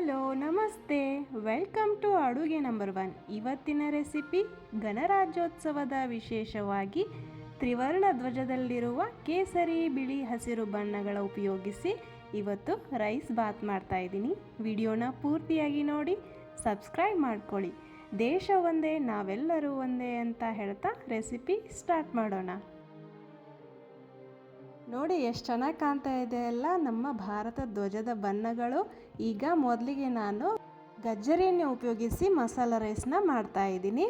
Hello, ನಮಸ್ತೆ. Welcome to ಅಡುಗೆ number one. ಇವತ್ತಿನ ರೆಸಿಪಿ ಗಣರಾಜ್ಯೋತ್ಸವದ ವಿಶೇಷವಾಗಿ ತ್ರಿವರ್ಣ ಧ್ವಜದಲ್ಲಿರುವ ಕೇಸರಿ, ಬಿಳಿ ಹಸಿರು ಬಣ್ಣಗಳ ಉಪಯೋಗಿಸಿ ಇವತ್ತು ರೈಸ್ ಬಾತ್ ಮಾಡ್ತಾ ಇದ್ದೀನಿ. ವಿಡಿಯೋನ ಪೂರ್ತಿಯಾಗಿ ನೋಡಿ, ಸಬ್ಸ್ಕ್ರೈಬ್ ಮಾಡ್ಕೊಳ್ಳಿ. ದೇಶ ಒಂದೇ, ನಾವೆಲ್ಲರೂ ಒಂದೇ ಅಂತ ಹೇಳ್ತಾ ರೆಸಿಪಿ ಸ್ಟಾರ್ಟ್ ಮಾಡೋಣ. ನೋಡಿ, ಎಷ್ಟು ಚೆನ್ನಾಗಿ ಕಾಣ್ತಾ ಇದೆ ಅಲ್ಲ? ನಮ್ಮ ಭಾರತ ಧ್ವಜದ ಬಣ್ಣಗಳು. ಈಗ ಮೊದಲಿಗೆ ನಾನು ಗಜ್ಜರಿಯನ್ನು ಉಪಯೋಗಿಸಿ ಮಸಾಲ ರೈಸ್ನ ಮಾಡ್ತಾ ಇದ್ದೀನಿ.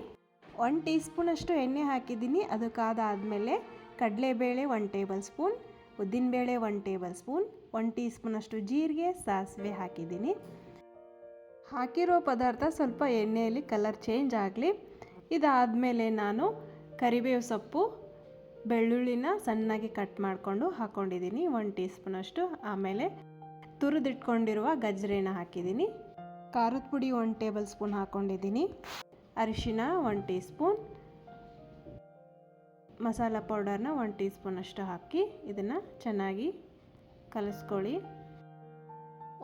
ಒನ್ ಟೀ ಸ್ಪೂನಷ್ಟು ಎಣ್ಣೆ ಹಾಕಿದ್ದೀನಿ. ಅದು ಕಾದಾದಮೇಲೆ ಕಡಲೆಬೇಳೆ ಒನ್ ಟೇಬಲ್ ಸ್ಪೂನ್, ಉದ್ದಿನಬೇಳೆ one tablespoon one tea ಸ್ಪೂನಷ್ಟು ಜೀರಿಗೆ, ಸಾಸಿವೆ ಹಾಕಿದ್ದೀನಿ. ಹಾಕಿರೋ ಪದಾರ್ಥ ಸ್ವಲ್ಪ ಎಣ್ಣೆಯಲ್ಲಿ ಕಲರ್ ಚೇಂಜ್ ಆಗಲಿ. ಇದಾದಮೇಲೆ ನಾನು ಕರಿಬೇವು ಸೊಪ್ಪು ಬೆಳ್ಳುಳ್ಳಿನ ಸಣ್ಣಗೆ ಕಟ್ ಮಾಡಿಕೊಂಡು ಹಾಕ್ಕೊಂಡಿದ್ದೀನಿ ಒನ್ ಟೀ ಸ್ಪೂನಷ್ಟು ಆಮೇಲೆ ತುರಿದಿಟ್ಕೊಂಡಿರುವ ಗಜ್ರೇನ ಹಾಕಿದ್ದೀನಿ. ಖಾರದ ಪುಡಿ ಒನ್ ಟೇಬಲ್ ಸ್ಪೂನ್ ಹಾಕ್ಕೊಂಡಿದ್ದೀನಿ ಅರಿಶಿನ ಒನ್ ಟೀ ಸ್ಪೂನ್ ಮಸಾಲ ಪೌಡರ್ನ ಒನ್ ಟೀ ಸ್ಪೂನಷ್ಟು ಹಾಕಿ ಇದನ್ನು ಚೆನ್ನಾಗಿ ಕಲಿಸ್ಕೊಳ್ಳಿ.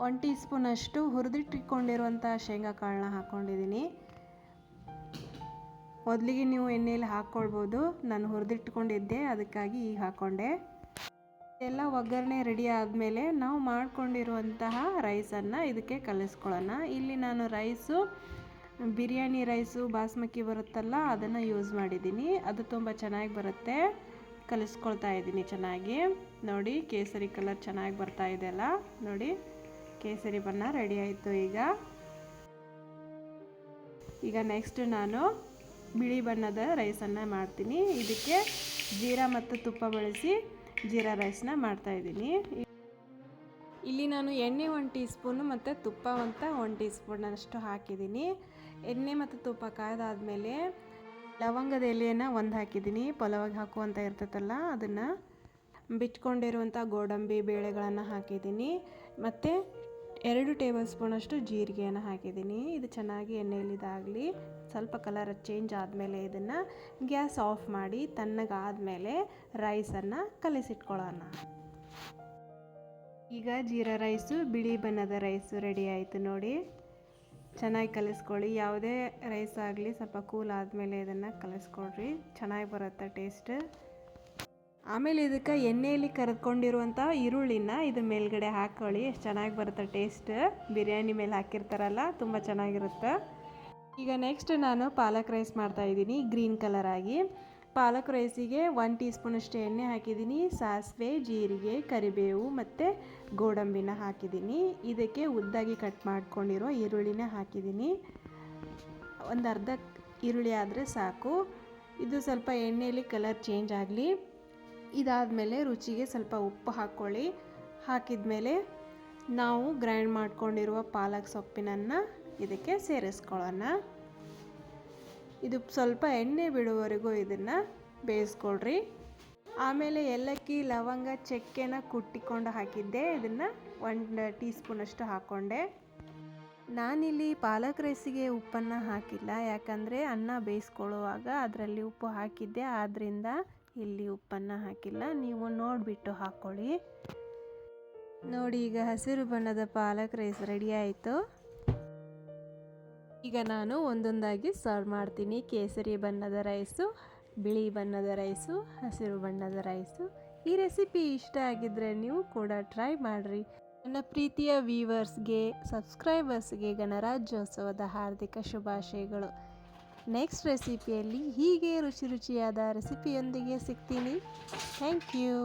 ಒನ್ ಟೀ ಸ್ಪೂನಷ್ಟು ಹುರಿದಿಟ್ಟಿಕೊಂಡಿರುವಂಥ ಶೇಂಗಾ ಕಾಳನ್ನ ಹಾಕ್ಕೊಂಡಿದ್ದೀನಿ ಮೊದಲಿಗೆ ನೀವು ಎಣ್ಣೆಯಲ್ಲಿ ಹಾಕ್ಕೊಳ್ಬೋದು. ನಾನು ಹುರಿದಿಟ್ಕೊಂಡಿದ್ದೆ, ಅದಕ್ಕಾಗಿ ಈಗ ಹಾಕ್ಕೊಂಡೆ. ಎಲ್ಲ ಒಗ್ಗರಣೆ ರೆಡಿ ಆದಮೇಲೆ ನಾವು ಮಾಡಿಕೊಂಡಿರುವಂತಹ ರೈಸನ್ನು ಇದಕ್ಕೆ ಕಲಿಸ್ಕೊಳ್ಳೋಣ. ಇಲ್ಲಿ ನಾನು ರೈಸು ಬಿರಿಯಾನಿ ರೈಸು ಬಾಸ್ಮತಿ ಬರುತ್ತಲ್ಲ, ಅದನ್ನು ಯೂಸ್ ಮಾಡಿದ್ದೀನಿ. ಅದು ತುಂಬ ಚೆನ್ನಾಗಿ ಬರುತ್ತೆ. ಕಲಿಸ್ಕೊಳ್ತಾ ಇದ್ದೀನಿ ಚೆನ್ನಾಗಿ. ನೋಡಿ, ಕೇಸರಿ ಕಲರ್ ಚೆನ್ನಾಗಿ ಬರ್ತಾ ಇದೆಯಲ್ಲ ನೋಡಿ, ಕೇಸರಿ ಬಣ್ಣ ರೆಡಿ ಆಯಿತು ಈಗ. ಈಗ ನೆಕ್ಸ್ಟ್ ನಾನು ಬಿಳಿ ಬಣ್ಣದ ರೈಸನ್ನು ಮಾಡ್ತೀನಿ. ಇದಕ್ಕೆ ಜೀರಾ ಮತ್ತು ತುಪ್ಪ ಬಳಸಿ ಜೀರಾ ರೈಸ್ನ ಮಾಡ್ತಾಯಿದ್ದೀನಿ ಇಲ್ಲಿ ನಾನು ಎಣ್ಣೆ ಒಂದು ಟೀ ಸ್ಪೂನು ಮತ್ತು ತುಪ್ಪ ಅಂತ ಒಂದು ಟೀ ಸ್ಪೂನಷ್ಟು ಹಾಕಿದ್ದೀನಿ. ಎಣ್ಣೆ ಮತ್ತು ತುಪ್ಪ ಕಾಯ್ದಾದ್ಮೇಲೆ ಲವಂಗದ ಎಲೆಯನ್ನು ಒಂದು ಹಾಕಿದ್ದೀನಿ. ಪಲವಾಗಿ ಹಾಕುವಂತ ಇರ್ತೈತಲ್ಲ, ಅದನ್ನು ಬಿಚ್ಕೊಂಡಿರುವಂಥ ಗೋಡಂಬಿ, ಬೇಳೆಗಳನ್ನು ಹಾಕಿದ್ದೀನಿ. ಮತ್ತು ಎರಡು ಟೇಬಲ್ ಸ್ಪೂನಷ್ಟು ಜೀರಿಗೆಯನ್ನು ಹಾಕಿದ್ದೀನಿ. ಇದು ಚೆನ್ನಾಗಿ ಎಣ್ಣೆಯಲ್ಲಿದಾಗಲಿ ಸ್ವಲ್ಪ ಕಲರ್ ಚೇಂಜ್ ಆದಮೇಲೆ ಇದನ್ನು ಗ್ಯಾಸ್ ಆಫ್ ಮಾಡಿ ತಣ್ಣಗಾದಮೇಲೆ ರೈಸನ್ನು ಕಲಿಸಿಟ್ಕೊಳ್ಳೋಣ. ಈಗ ಜೀರಾ ರೈಸು, ಬಿಳಿ ಬಣ್ಣದ ರೈಸು ರೆಡಿ ಆಯಿತು ನೋಡಿ. ಚೆನ್ನಾಗಿ ಕಲಿಸ್ಕೊಳ್ಳಿ. ಯಾವುದೇ ರೈಸ್ ಆಗಲಿ ಸ್ವಲ್ಪ ಕೂಲ್ ಆದಮೇಲೆ ಇದನ್ನು ಕಲಿಸ್ಕೊಳ್ರಿ ಚೆನ್ನಾಗಿ ಬರುತ್ತೆ ಟೇಸ್ಟ್. ಆಮೇಲೆ ಇದಕ್ಕೆ ಎಣ್ಣೆಯಲ್ಲಿ ಕರೆದ್ಕೊಂಡಿರುವಂಥ ಈರುಳ್ಳಿನ ಇದು ಮೇಲ್ಗಡೆ ಹಾಕೊಳ್ಳಿ. ಎಷ್ಟು ಚೆನ್ನಾಗಿ ಬರುತ್ತೆ ಟೇಸ್ಟ್. ಬಿರಿಯಾನಿ ಮೇಲೆ ಹಾಕಿರ್ತಾರಲ್ಲ, ತುಂಬ ಚೆನ್ನಾಗಿರುತ್ತೆ. ಈಗ ನೆಕ್ಸ್ಟ್ ನಾನು ಪಾಲಕ್ ರೈಸ್ ಮಾಡ್ತಾಯಿದ್ದೀನಿ ಗ್ರೀನ್ ಕಲರ್ ಆಗಿ. ಪಾಲಕ್ ರೈಸಿಗೆ ಒನ್ ಟೀ ಸ್ಪೂನಷ್ಟು ಎಣ್ಣೆ ಹಾಕಿದ್ದೀನಿ, ಸಾಸಿವೆ, ಜೀರಿಗೆ, ಕರಿಬೇವು ಮತ್ತು ಗೋಡಂಬಿನ ಹಾಕಿದ್ದೀನಿ. ಇದಕ್ಕೆ ಉದ್ದಾಗಿ ಕಟ್ ಮಾಡ್ಕೊಂಡಿರೋ ಈರುಳ್ಳಿನ ಹಾಕಿದ್ದೀನಿ. ಒಂದು ಅರ್ಧ ಈರುಳ್ಳಿ ಆದರೆ ಸಾಕು. ಇದು ಸ್ವಲ್ಪ ಎಣ್ಣೆಯಲ್ಲಿ ಕಲರ್ ಚೇಂಜ್ ಆಗಲಿ. ಇದಾದಮೇಲೆ ರುಚಿಗೆ ಸ್ವಲ್ಪ ಉಪ್ಪು ಹಾಕ್ಕೊಳ್ಳಿ. ಹಾಕಿದ ಮೇಲೆ ನಾವು ಗ್ರೈಂಡ್ ಮಾಡ್ಕೊಂಡಿರುವ ಪಾಲಕ್ ಸೊಪ್ಪಿನನ್ನು ಇದಕ್ಕೆ ಸೇರಿಸ್ಕೊಳ್ಳೋಣ. ಇದು ಸ್ವಲ್ಪ ಎಣ್ಣೆ ಬಿಡುವವರೆಗೂ ಇದನ್ನು ಬೇಯಿಸ್ಕೊಳ್ರಿ. ಆಮೇಲೆ ಏಲಕ್ಕಿ, ಲವಂಗ, ಚಕ್ಕೆನ ಕುಟ್ಟಿಕೊಂಡು ಹಾಕಿದ್ದೆ. ಇದನ್ನು ಒಂದು ಟೀ ಸ್ಪೂನಷ್ಟು ಹಾಕ್ಕೊಂಡೆ ನಾನಿಲ್ಲಿ ಪಾಲಕ್ ರೈಸಿಗೆ ಉಪ್ಪನ್ನು ಹಾಕಿಲ್ಲ. ಯಾಕಂದರೆ ಅನ್ನ ಬೇಯಿಸ್ಕೊಳ್ಳುವಾಗ ಅದರಲ್ಲಿ ಉಪ್ಪು ಹಾಕಿದ್ದೆ. ಆದ್ದರಿಂದ ಇಲ್ಲಿ ಉಪ್ಪನ್ನು ಹಾಕಿಲ್ಲ, ನೀವು ನೋಡಿಬಿಟ್ಟು ಹಾಕ್ಕೊಳ್ಳಿ ನೋಡಿ, ಈಗ ಹಸಿರು ಬಣ್ಣದ ಪಾಲಕ್ ರೈಸ್ ರೆಡಿ ಆಯಿತು. ಈಗ ನಾನು ಒಂದೊಂದಾಗಿ ಸರ್ವ್ ಮಾಡ್ತೀನಿ. ಕೇಸರಿ ಬಣ್ಣದ ರೈಸು, ಬಿಳಿ ಬಣ್ಣದ ರೈಸು, ಹಸಿರು ಬಣ್ಣದ ರೈಸು. ಈ ರೆಸಿಪಿ ಇಷ್ಟ ಆಗಿದ್ದರೆ ನೀವು ಕೂಡ ಟ್ರೈ ಮಾಡಿರಿ. ನನ್ನ ಪ್ರೀತಿಯ ವೀವರ್ಸ್ಗೆ ಸಬ್ಸ್ಕ್ರೈಬರ್ಸ್ಗೆ ಗಣರಾಜ್ಯೋತ್ಸವದ ಹಾರ್ದಿಕ ಶುಭಾಶಯಗಳು. ನೆಕ್ಸ್ಟ್ ರೆಸಿಪಿಯಲ್ಲಿ ಹೀಗೆ ರುಚಿ ರುಚಿಯಾದ ರೆಸಿಪಿಯೊಂದಿಗೆ ಸಿಗ್ತೀನಿ. Thank you